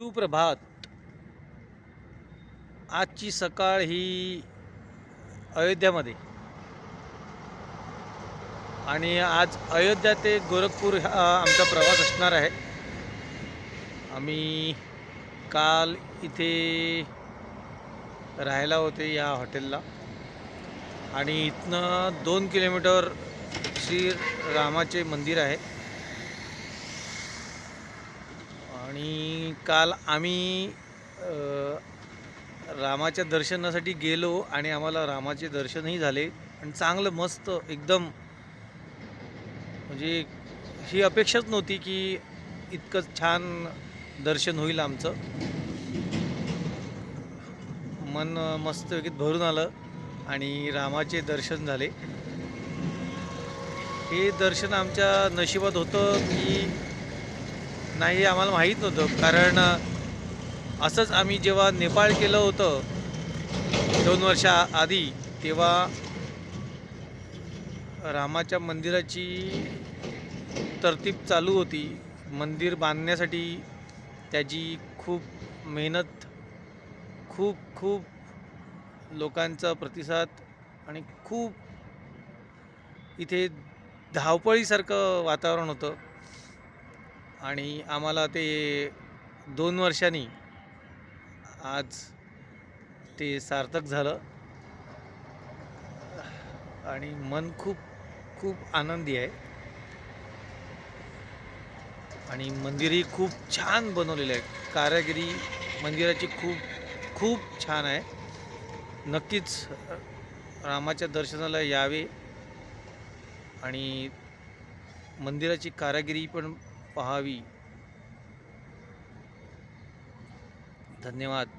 सुप्रभात. आजची सकाळ ही अयोध्यामध्ये. आणि आज अयोध्या ते गोरखपूर हा आमचा प्रवास असणार आहे. आम्ही काल इथे राहायला होते या हॉटेलला. आणि इथनं दोन किलोमीटर श्री रामाचे मंदिर आहे. आणि काल आम्ही रामाच्या दर्शनासाठी गेलो आणि आम्हाला रामाचे दर्शनही झाले. आणि चांगलं मस्त एकदम म्हणजे ही अपेक्षाच नव्हती की इतकं छान दर्शन होईल आमचं. मन मस्तपैकीत भरून आलं आणि रामाचे दर्शन झाले. हे दर्शन आमच्या नशिबात होतं की नाही हे आम्हाला माहीत नव्हतं. कारण असंच आम्ही जेव्हा नेपाळ केलं होतं दोन वर्षा आधी तेव्हा रामाच्या मंदिराची तरतीब चालू होती. मंदिर बांधण्यासाठी त्याची खूप मेहनत खूप खूप लोकांचा प्रतिसाद आणि खूप इथे धावपळीसारखं वातावरण होतं. आणि आम्हाला ते दोन वर्षांनी आज ते सार्थक झालं. आणि मन खूप खूप आनंदी आहे. आणि मंदिरही खूप छान बनवलेलं आहे. कारागिरी मंदिराची खूप खूप छान आहे. नक्कीच रामाच्या दर्शनाला यावे. आणि मंदिराची कारागिरी पण पहावी. धन्यवाद.